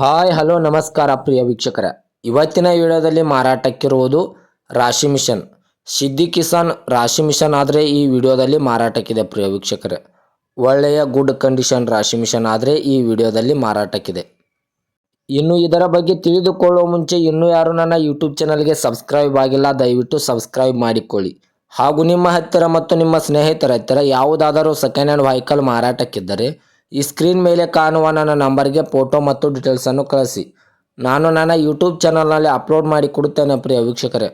Hi, hello, ನಮಸ್ಕಾರ ಪ್ರಿಯ ವೀಕ್ಷಕರೇ. ಇವತ್ತಿನ ವಿಡಿಯೋದಲ್ಲಿ ಮಾರಾಟಕ್ಕಿರುವುದು ರಾಶಿ ಮಿಷನ್. ಸಿದ್ದಿ ಕಿಸಾನ್ ರಾಶಿ ಮಿಷನ್ ಆದರೆ ಈ ವಿಡಿಯೋದಲ್ಲಿ ಮಾರಾಟಕ್ಕಿದೆ ಪ್ರಿಯ ವೀಕ್ಷಕರ. ಒಳ್ಳೆಯ ಗುಡ್ ಕಂಡೀಷನ್ ರಾಶಿ ಮಿಷನ್ ಆದರೆ ಈ ವಿಡಿಯೋದಲ್ಲಿ ಮಾರಾಟಕ್ಕಿದೆ. ಇನ್ನು ಇದರ ಬಗ್ಗೆ ತಿಳಿದುಕೊಳ್ಳುವ ಮುಂಚೆ ಇನ್ನೂ ಯಾರು ನನ್ನ ಯೂಟ್ಯೂಬ್ ಚಾನಲ್ಗೆ ಸಬ್ಸ್ಕ್ರೈಬ್ ಆಗಿಲ್ಲ, ದಯವಿಟ್ಟು ಸಬ್ಸ್ಕ್ರೈಬ್ ಮಾಡಿಕೊಳ್ಳಿ. ಹಾಗೂ ನಿಮ್ಮ ಹತ್ತಿರ ಮತ್ತು ನಿಮ್ಮ ಸ್ನೇಹಿತರ ಹತ್ತಿರ ಯಾವುದಾದರೂ ಸೆಕೆಂಡ್ ಹ್ಯಾಂಡ್ ವೆಹಿಕಲ್ ಮಾರಾಟಕ್ಕಿದ್ದರೆ ಈ ಸ್ಕ್ರೀನ್ ಮೇಲೆ ಕಾಣುವ ನನ್ನ ನಂಬರ್ಗೆ ಫೋಟೋ ಮತ್ತು ಡೀಟೇಲ್ಸನ್ನು ಕಳಿಸಿ. ನಾನು ನನ್ನ ಯೂಟ್ಯೂಬ್ ಚಾನಲ್ನಲ್ಲಿ ಅಪ್ಲೋಡ್ ಮಾಡಿ ಕೊಡುತ್ತೇನೆ ಪ್ರಿಯ ವೀಕ್ಷಕರೇ.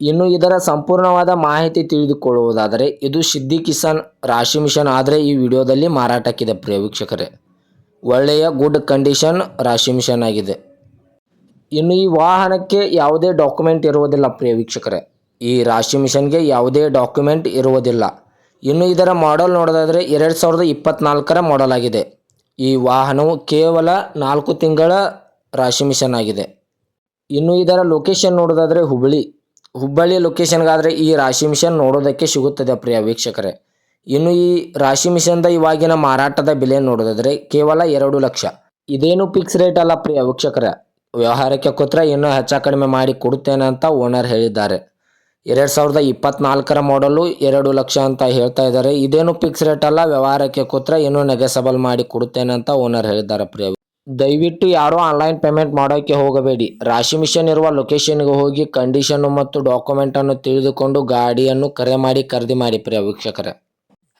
ಇನ್ನು ಇದರ ಸಂಪೂರ್ಣವಾದ ಮಾಹಿತಿ ತಿಳಿದುಕೊಳ್ಳುವುದಾದರೆ, ಇದು ಸಿದ್ದಿ ಕಿಸಾನ್ ರಾಶಿ ಮಿಷನ್. ಆದರೆ ಈ ವಿಡಿಯೋದಲ್ಲಿ ಮಾರಾಟಕ್ಕಿದೆ ಪ್ರಿಯ ವೀಕ್ಷಕರೇ. ಒಳ್ಳೆಯ ಗುಡ್ ಕಂಡೀಷನ್ ರಾಶಿ ಮಿಷನ್ ಆಗಿದೆ. ಇನ್ನು ಈ ವಾಹನಕ್ಕೆ ಯಾವುದೇ ಡಾಕ್ಯುಮೆಂಟ್ ಇರುವುದಿಲ್ಲ ಪ್ರಿಯ ವೀಕ್ಷಕರೇ. ಈ ರಾಶಿ ಮಿಷನ್ಗೆ ಯಾವುದೇ ಡಾಕ್ಯುಮೆಂಟ್ ಇರುವುದಿಲ್ಲ. ಇನ್ನು ಇದರ ಮಾಡೆಲ್ ನೋಡೋದಾದರೆ ಎರಡು ಸಾವಿರದ ಇಪ್ಪತ್ತ್ನಾಲ್ಕರ ಮಾಡೆಲ್ ಆಗಿದೆ. ಈ ವಾಹನವು ಕೇವಲ ನಾಲ್ಕು ತಿಂಗಳ ರಾಶಿ ಮಿಷನ್ ಆಗಿದೆ. ಇನ್ನು ಇದರ ಲೊಕೇಶನ್ ನೋಡೋದಾದರೆ ಹುಬ್ಬಳ್ಳಿ. ಹುಬ್ಬಳ್ಳಿ ಲೊಕೇಶನ್ಗಾದರೆ ಈ ರಾಶಿ ಮಿಷನ್ ನೋಡೋದಕ್ಕೆ ಸಿಗುತ್ತದೆ ಪ್ರಿಯ ವೀಕ್ಷಕರೇ. ಇನ್ನು ಈ ರಾಶಿ ಮಿಷನ್ದ ಇವಾಗಿನ ಮಾರಾಟದ ಬೆಲೆ ನೋಡೋದಾದರೆ ಕೇವಲ ಎರಡು ಲಕ್ಷ. ಇದೇನು ಫಿಕ್ಸ್ ರೇಟ್ ಅಲ್ಲ ಪ್ರಿಯ ವೀಕ್ಷಕರೇ. ವ್ಯವಹಾರಕ್ಕೆ ಕೊತ್ರ ಇನ್ನೂ ಹೆಚ್ಚು ಕಡಿಮೆ ಮಾಡಿ ಕೊಡುತ್ತೇನೆ ಅಂತ ಓನರ್ ಹೇಳಿದ್ದಾರೆ. ಎರಡು ಸಾವಿರದ ಇಪ್ಪತ್ನಾಲ್ಕರ ಮಾಡಲು ಎರಡು ಲಕ್ಷ ಅಂತ ಹೇಳ್ತಾ ಇದ್ದಾರೆ. ಇದೇನು ಫಿಕ್ಸ್ ರೇಟ್ ಅಲ್ಲ, ವ್ಯವಹಾರಕ್ಕೆ ಕೂತ್ರೆ ಏನು ನೆಗೆಸಬಲ್ ಮಾಡಿ ಕೊಡುತ್ತೇನೆ ಅಂತ ಓನರ್ ಹೇಳಿದ್ದಾರೆ ಪ್ರಿಯ ದಯವಿಟ್ಟು ಯಾರೂ ಆನ್ಲೈನ್ ಪೇಮೆಂಟ್ ಮಾಡೋಕ್ಕೆ ಹೋಗಬೇಡಿ. ರಾಶಿ ಮಿಷನ್ ಇರುವ ಲೊಕೇಶನ್ಗೆ ಹೋಗಿ ಕಂಡೀಷನ್ನು ಮತ್ತು ಡಾಕ್ಯುಮೆಂಟನ್ನು ತಿಳಿದುಕೊಂಡು ಗಾಡಿಯನ್ನು ಕರೆ ಮಾಡಿ ಖರೀದಿ ಮಾಡಿ ಪ್ರಿಯ ವೀಕ್ಷಕರೇ.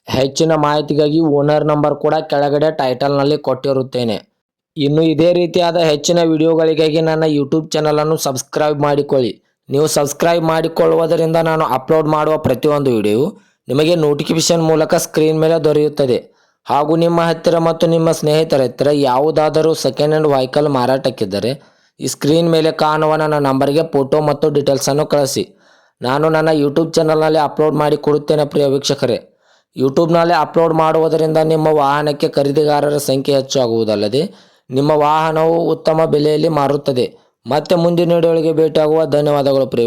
ಹೆಚ್ಚಿನ ಮಾಹಿತಿಗಾಗಿ ಓನರ್ ನಂಬರ್ ಕೂಡ ಕೆಳಗಡೆ ಟೈಟಲ್ನಲ್ಲಿ ಕೊಟ್ಟಿರುತ್ತೇನೆ. ಇನ್ನು ಇದೇ ರೀತಿಯಾದ ಹೆಚ್ಚಿನ ವಿಡಿಯೋಗಳಿಗಾಗಿ ನನ್ನ ಯೂಟ್ಯೂಬ್ ಚಾನಲನ್ನು ಸಬ್ಸ್ಕ್ರೈಬ್ ಮಾಡಿಕೊಳ್ಳಿ. ನೀವು ಸಬ್ಸ್ಕ್ರೈಬ್ ಮಾಡಿಕೊಳ್ಳುವುದರಿಂದ ನಾನು ಅಪ್ಲೋಡ್ ಮಾಡುವ ಪ್ರತಿಯೊಂದು ವಿಡಿಯೋ ನಿಮಗೆ ನೋಟಿಫಿಕೇಶನ್ ಮೂಲಕ ಸ್ಕ್ರೀನ್ ಮೇಲೆ ದೊರೆಯುತ್ತದೆ. ಹಾಗೂ ನಿಮ್ಮ ಹತ್ತಿರ ಮತ್ತು ನಿಮ್ಮ ಸ್ನೇಹಿತರ ಹತ್ತಿರ ಯಾವುದಾದರೂ ಸೆಕೆಂಡ್ ಹ್ಯಾಂಡ್ ವೆಹಿಕಲ್ ಮಾರಾಟಕ್ಕಿದ್ದರೆ ಈ ಸ್ಕ್ರೀನ್ ಮೇಲೆ ಕಾಣುವ ನನ್ನ ನಂಬರ್ಗೆ ಫೋಟೋ ಮತ್ತು ಡೀಟೇಲ್ಸನ್ನು ಕಳಿಸಿ. ನಾನು ನನ್ನ ಯೂಟ್ಯೂಬ್ ಚಾನಲ್ನಲ್ಲಿ ಅಪ್ಲೋಡ್ ಮಾಡಿ ಕೊಡುತ್ತೇನೆ ಪ್ರಿಯ ವೀಕ್ಷಕರೇ. ಯೂಟ್ಯೂಬ್ನಲ್ಲಿ ಅಪ್ಲೋಡ್ ಮಾಡುವುದರಿಂದ ನಿಮ್ಮ ವಾಹನಕ್ಕೆ ಖರೀದಿಗಾರರ ಸಂಖ್ಯೆ ಹೆಚ್ಚಾಗುವುದಲ್ಲದೆ ನಿಮ್ಮ ವಾಹನವು ಉತ್ತಮ ಬೆಲೆಯಲ್ಲಿ ಮಾರುತ್ತದೆ. ಮತ್ತೆ ಮುಂದಿನ ಭೇಟಿಯಾಗುವ ಧನ್ಯವಾದಗಳು ಪ್ರಿಯ